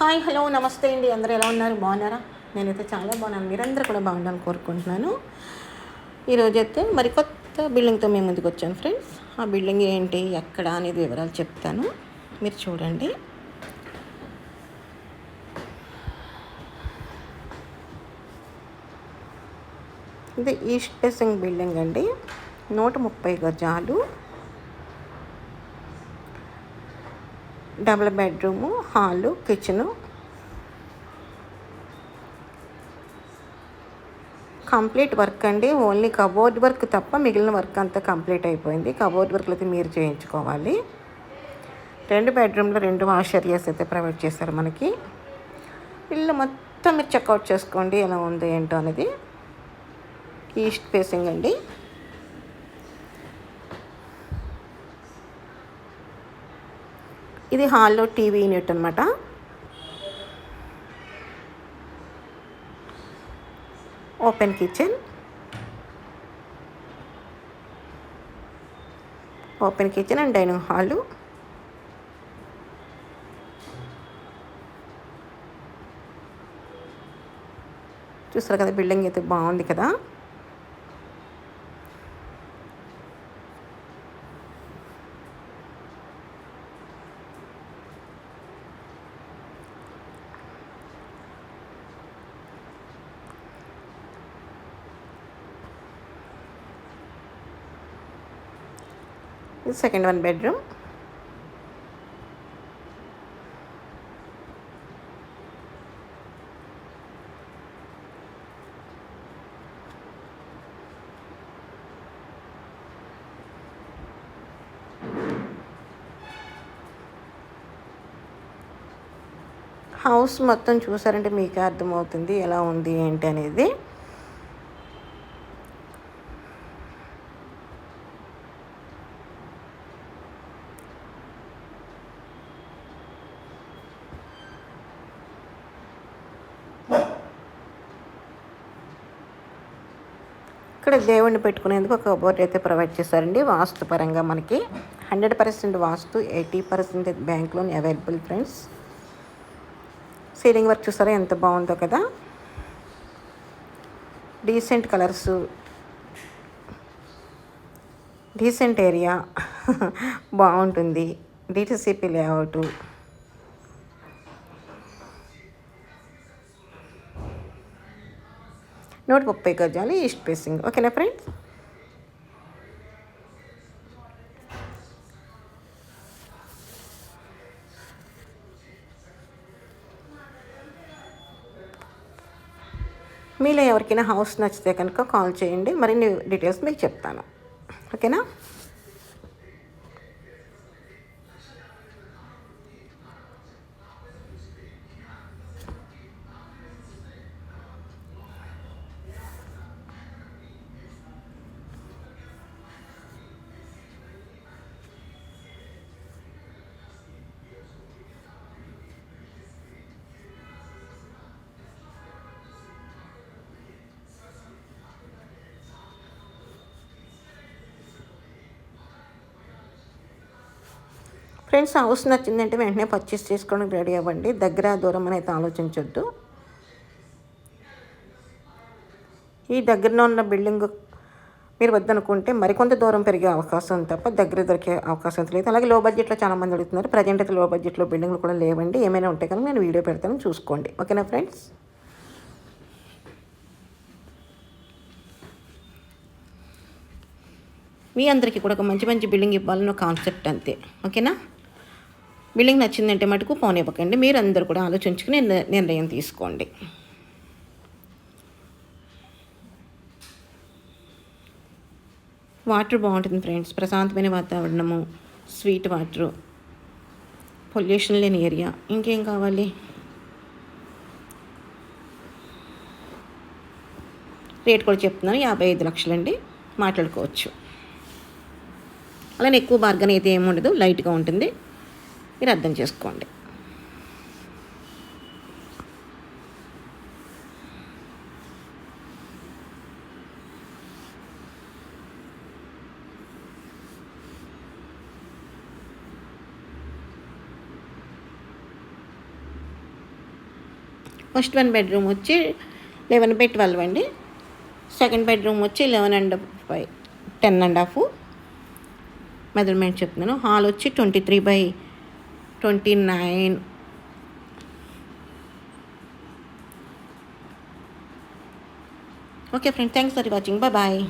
Hi hello నమస్తే అండి. అందరూ ఎలా ఉన్నారు? బాగున్నారా? నేనైతే చాలా బాగున్నాను. మీరందరూ కూడా బాగుండాలని కోరుకుంటున్నాను. ఈరోజు అయితే మరి కొత్త బిల్డింగ్తో మేము ముందుకు వచ్చాను ఫ్రెండ్స్. ఆ బిల్డింగ్ ఏంటి ఎక్కడ అనేది వివరాలు చెప్తాను. మీరు చూడండి. ఇది ఈస్ట్ ఫేసింగ్ బిల్డింగ్ అండి. నూట ముప్పై గజాలు. Double bedroom hall kitchen. Complete work అండి. ఓన్లీ కబోర్డ్ వర్క్ తప్ప మిగిలిన వర్క్ అంతా కంప్లీట్ అయిపోయింది. కబోర్డ్ వర్క్లు అయితే మీరు చేయించుకోవాలి. రెండు బెడ్రూమ్లో రెండు వాష్ ఏరియాస్ అయితే ప్రొవైడ్ చేశారు మనకి. ఇల్లు మొత్తం మీరు చెక్అవుట్ చేసుకోండి ఎలా ఉంది ఏంటో అనేది. ఈస్ట్ ఫేసింగ్ అండి. ఇది హాల్లో టీవీ యూనిట్ అనమాట open kitchen. Open kitchen and dining hall. చూస్తారు కదా బిల్డింగ్ అయితే బాగుంది కదా. ఇది సెకండ్ వన్ బెడ్రూమ్. హౌస్ మొత్తం చూసారంటే మీకే అర్థమవుతుంది ఎలా ఉంది ఏంటి అనేది. ఇక్కడ దేవుణ్ణి పెట్టుకునేందుకు ఒక బోర్డు అయితే ప్రొవైడ్ చేశారండి. వాస్తు పరంగా మనకి hundred percent vastu eighty percent bank loan available friends ceiling work చూసారా? ఎంత బాగుందో కదా. డీసెంట్ కలర్స్ డీసెంట్ ఏరియా బాగుంటుంది. డిటిసిపి లేఅవుట్ నూట ముప్పై గజాలు ఈస్ట్ ఫేసింగ్ ఓకేనా ఫ్రెండ్స్? మీలో ఎవరికైనా హౌస్ నచ్చితే కనుక కాల్ చేయండి. మరిన్ని డీటెయిల్స్ మీకు చెప్తాను. ఓకేనా? ఫ్రెండ్స్ హౌస్ నచ్చిందంటే వెంటనే పర్చేస్ చేసుకోవడానికి రెడీ అవ్వండి. దగ్గర దూరం అనేది ఆలోచించొద్దు. ఈ దగ్గరలో ఉన్న బిల్డింగ్ మీరు వద్దనుకుంటే మరికొంత దూరం పెరిగే అవకాశం ఉంది తప్ప దగ్గర దొరికే అవకాశం లేదు. అలాగే లో బడ్జెట్లో చాలా మంది అడుగుతున్నారు. ప్రజెంట్ అయితే లో బడ్జెట్లో బిల్డింగ్లు కూడా లేవండి. ఏమైనా ఉంటే కనుక నేను వీడియో పెడతాను చూసుకోండి. ఓకేనా ఫ్రెండ్స్ మీ అందరికీ కూడా ఒక మంచి మంచి బిల్డింగ్ ఇవ్వాలని కాన్సెప్ట్ అంతే. ఓకేనా బిల్డింగ్ నచ్చిందంటే మటుకు పోనివ్వకండి. మీరు అందరు కూడా ఆలోచించుకుని నిర్ణయం తీసుకోండి. వాటర్ బాగుంటుంది ఫ్రెండ్స్. ప్రశాంతమైన వాతావరణము స్వీట్ వాటరు పొల్యూషన్ లేని ఏరియా. ఇంకేం కావాలి? రేట్ కూడా చెప్తున్నాను. యాభై ఐదు లక్షలండి. మాట్లాడుకోవచ్చు. అలానే ఎక్కువ బార్గన్ అయితే ఏమి ఉండదు లైట్గా ఉంటుంది. మీరు అర్థం చేసుకోండి. ఫస్ట్ వన్ బెడ్రూమ్ వచ్చి లెవెన్ బై ట్వెల్వ్ అండి. సెకండ్ బెడ్రూమ్ వచ్చి eleven and five ten and half. Measurement చెప్తున్నాను. హాల్ వచ్చి twenty three by 29. Okay, friend, thanks for watching. Bye bye.